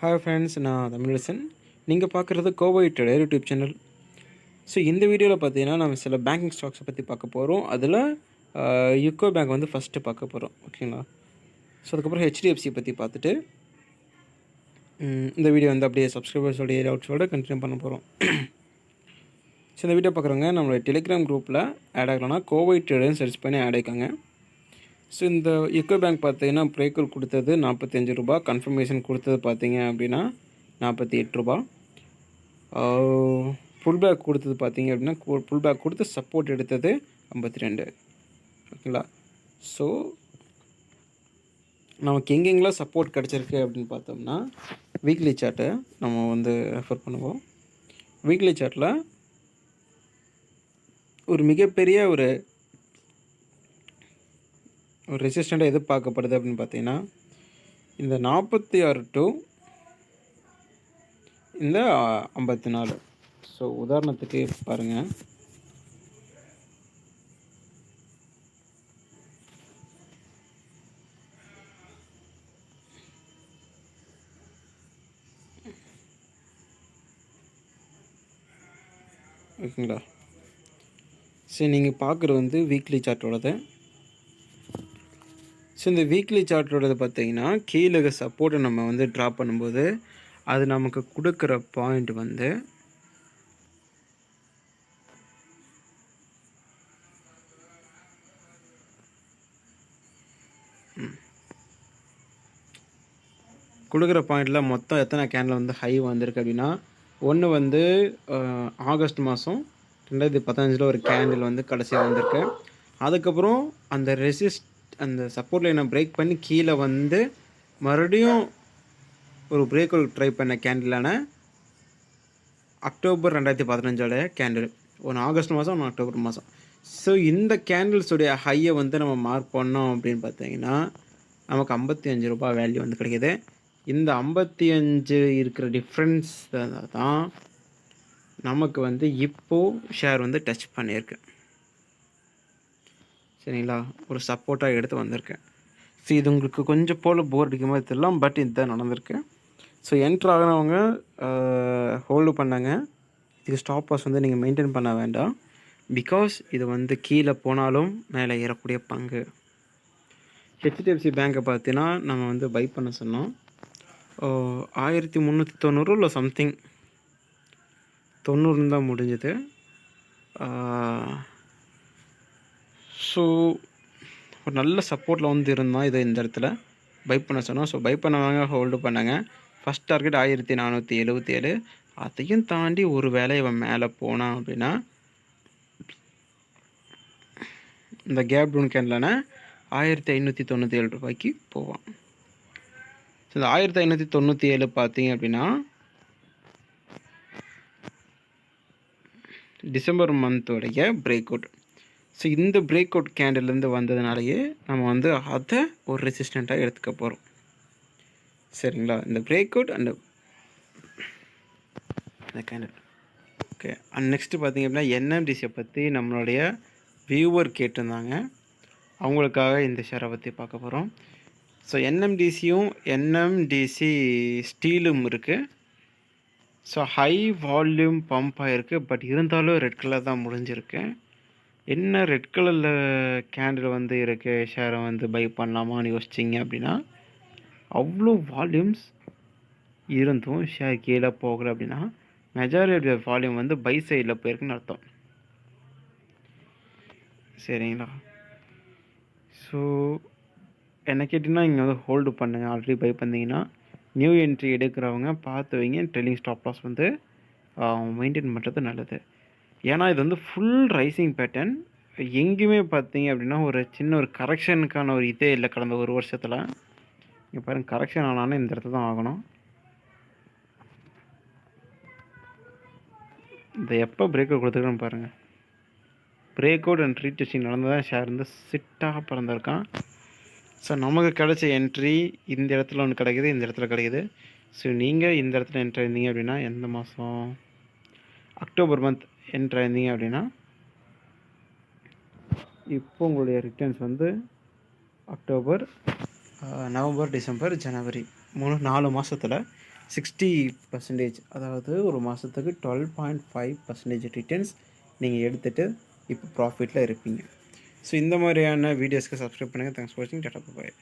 Hi friends நான் தமிழரசன். நீங்கள் பார்க்குறது கோவை யூடியூப் சேனல். ஸோ இந்த வீடியோவில் பார்த்தீங்கன்னா நம்ம சில பேங்கிங் ஸ்டாக்ஸை பற்றி பார்க்க போகிறோம் அதில் யுக்கோ பேங்க் வந்து ஃபஸ்ட்டு பார்க்க போகிறோம் ஓகேங்களா ஸோ அதுக்கப்புறம் ஹெச்டிஎஃப்சி பற்றி பார்த்துட்டு இந்த வீடியோ வந்து அப்படியே சப்ஸ்கிரைபர்ஸோடைய டவுட்ஸோட கண்டினியூ பண்ண போகிறோம் ஸோ இந்த வீடியோ பார்க்குறவங்க நம்மளோட டெலிகிராம் குரூப்பில் ஆட் ஆகலாம்னா கோவை சர்ச் பண்ணி ஆட் ஆகிக்கோங்க. ஸோ இந்த எக்கோ பேங்க் பார்த்தீங்கன்னா பிரேக்கர் கொடுத்தது நாற்பத்தஞ்சு ரூபா கன்ஃபர்மேஷன் கொடுத்தது பார்த்தீங்க அப்படின்னா நாற்பத்தி எட்டு ரூபா ஃபுல் பேக் கொடுத்தது பார்த்தீங்க அப்படின்னா ஃபுல் பேக் கொடுத்து சப்போர்ட் எடுத்தது ஐம்பத்தி ரெண்டு ஓகேங்களா? ஸோ நமக்கு எங்கெங்கெல்லாம் சப்போர்ட் கிடச்சிருக்கு அப்படின்னு பார்த்தோம்னா வீக்லி சார்ட்டை நம்ம வந்து ரெஃபர் பண்ணுவோம். வீக்லி சார்ட்டில் ஒரு மிகப்பெரிய ஒரு ரெசிஸ்டண்ட்டாக எது பார்க்கப்படுது அப்படின்னு பார்த்தீங்கன்னா இந்த நாற்பத்தி ஆறு டு இந்த ஐம்பத்தி நாலு. ஸோ உதாரணத்துக்கு பாருங்கள் ஓகேங்களா? சரி நீங்கள் பார்க்குறது வந்து வீக்லி சார்ட்டோடது ஸோ இந்த வீக்லி சார்ட்டோடது பார்த்தீங்கன்னா கீழே சப்போர்ட்டை நம்ம வந்து ட்ரா பண்ணும்போது அது நமக்கு கொடுக்குற பாயிண்ட் வந்து கொடுக்குற பாயிண்டில் மொத்தம் எத்தனை கேனில் வந்து ஹை வந்திருக்கு அப்படின்னா ஒன்று வந்து ஆகஸ்ட் மாதம் ரெண்டாயிரத்தி பதினஞ்சில் ஒரு கேண்டில் வந்து கடைசியாக வந்திருக்கு. அதுக்கப்புறம் அந்த ரெசிஸ்ட் அந்த சப்போர்ட் லைனை பிரேக் பண்ணி கீழே வந்து மறுபடியும் ஒரு பிரேக் ட்ரை பண்ண கேண்டிலான அக்டோபர் ரெண்டாயிரத்தி பதினஞ்சோட கேண்டில் ஒன்று ஆகஸ்ட் மாதம் ஒன்று அக்டோபர் மாதம் ஸோ இந்த கேண்டில்ஸுடைய ஹையை வந்து நம்ம மார்க் பண்ணோம் அப்படின்னு பார்த்தீங்கன்னா நமக்கு ஐம்பத்தி அஞ்சு ரூபா வேல்யூ வந்து கிடைக்கிது. இந்த ஐம்பத்தி அஞ்சு இருக்கிற டிஃப்ரென்ஸ் தான் நமக்கு வந்து இப்போது ஷேர் வந்து டச் பண்ணியிருக்கு. சரிங்களா? ஒரு சப்போர்ட்டாக எடுத்து வந்திருக்கேன். ஸோ இது உங்களுக்கு கொஞ்சம் போல் போர் அடிக்கும் மாதிரி தெரியலாம் பட் இதுதான் நடந்திருக்கு. ஸோ என்ட்ரு ஆகினவங்க ஹோல்டு பண்ணாங்க. இதுக்கு ஸ்டாப் பாஸ் வந்து நீங்கள் மெயின்டைன் பண்ண வேண்டாம். பிகாஸ் இது வந்து கீழே போனாலும் மேலே ஏறக்கூடிய பங்கு. ஹெச்டிஎஃப்சி பேங்க்கை பார்த்தீங்கன்னா நம்ம வந்து பை பண்ண சொன்னோம். ஆயிரத்தி முந்நூற்றி தொண்ணூறு இல்லை சம்திங் தொண்ணூறுன்னு தான் முடிஞ்சது. ஸோ ஒரு நல்ல சப்போர்ட்டில் வந்து இருந்தால் இதை இந்த இடத்துல பை பண்ண சொன்னோம். ஸோ பை பண்ணவங்க ஹோல்டு பண்ணாங்க. ஃபஸ்ட் டார்கெட் ஆயிரத்தி நானூற்றி எழுபத்தி ஏழு. அதையும் தாண்டி ஒரு வேளை இவன் மேலே போனான் அப்படின்னா இந்த கேப் டவுன் கேன்லனா ஆயிரத்தி ஐநூற்றி தொண்ணூற்றி ஏழு ரூபாய்க்கு போவான். ஸோ இந்த ஆயிரத்தி ஐநூற்றி தொண்ணூற்றி ஏழு பார்த்தீங்க அப்படின்னா டிசம்பர் மந்தோடைய பிரேக் அவுட் ஸோ இந்த பிரேக் அவுட் கேண்டில்லேருந்து வந்ததுனாலேயே நம்ம வந்து அதை ஒரு ரெசிஸ்டண்ட்டாக எடுத்துக்க போகிறோம் சரிங்களா? இந்த பிரேக் அவுட் அண்ட் இந்த கேண்டில் ஓகே அண்ட் நெக்ஸ்ட்டு பார்த்தீங்க அப்படின்னா என்எம்டிசியை பற்றி நம்மளுடைய வியூவர் கேட்டிருந்தாங்க. அவங்களுக்காக இந்த ஷேரை பற்றி பார்க்க போகிறோம் ஸோ என்எம்டிசியும் என்எம்டிசி ஸ்டீலும் இருக்குது ஸோ ஹை வால்யூம் பம்ப் ஆகிருக்கு பட் இருந்தாலும் ரெட் கலர் தான் முடிஞ்சிருக்கு. என்ன ரெட் கலரில் கேண்டில் வந்து இருக்குது ஷேரை வந்து பை பண்ணலாமான்னு யோசிச்சிங்க அப்படின்னா அவ்வளோ வால்யூம்ஸ் இருந்தும் ஷேர் கீழே போகலை அப்படின்னா மெஜாரிட்டி வால்யூம் வந்து பை சைடில் போயிருக்குன்னு அர்த்தம். சரிங்களா? ஸோ என்ன கேட்டிங்கன்னா இங்கே வந்து ஹோல்டு பண்ணுங்கள் ஆல்ரெடி பை பண்ணிங்கன்னா நியூ என்ட்ரி எடுக்கிறவங்க பார்த்து வைங்க. ட்ரெயிலிங் ஸ்டாப் லாஸ் வந்து மெயின்டைன் பண்ணுறது நல்லது. ஏன்னா இது வந்து ஃபுல் ரைசிங் பேட்டர்ன் எங்கேயுமே பார்த்தீங்க அப்படின்னா ஒரு சின்ன ஒரு கரெக்ஷனுக்கான ஒரு இதே இல்லை கடந்த ஒரு வருஷத்தில். இங்கே பாருங்கள் கரெக்ஷன் ஆனாலும் இந்த இடத்துல தான் ஆகணும். இந்த எப்போ பிரேக் அவுட் கொடுத்துருக்கோன்னு பாருங்கள் பிரேக் அவுட் அண்ட் ரீடெஸ்டிங் நடந்ததான் ஷேர் வந்து சிட்டாக பிறந்திருக்கான். ஸோ நமக்கு கிடைச்ச என்ட்ரி இந்த இடத்துல ஒன்று கிடைக்குது இந்த இடத்துல கிடைக்குது. ஸோ நீங்கள் இந்த இடத்துல என்ட்ரி இருந்தீங்க அப்படின்னா எந்த மாதம் அக்டோபர் மந்த் என்ட்ரு இருந்தீங்க அப்படின்னா இப்போ உங்களுடைய ரிட்டர்ன்ஸ் வந்து அக்டோபர் நவம்பர் டிசம்பர் ஜனவரி மூணு நாலு மாதத்தில் சிக்ஸ்டி பர்சன்டேஜ் அதாவது ஒரு மாதத்துக்கு twelve point five percentage returns நீங்கள் எடுத்துகிட்டு இப்போ ப்ராஃபிட்டில் இருப்பீங்க. ஸோ இந்த மாதிரியான வீடியோஸ்க்கு சப்ஸ்கிரைப் பண்ணுங்கள் தேங்க்ஸ் ஃபார் வாட்சிங் டாட்டா பாய்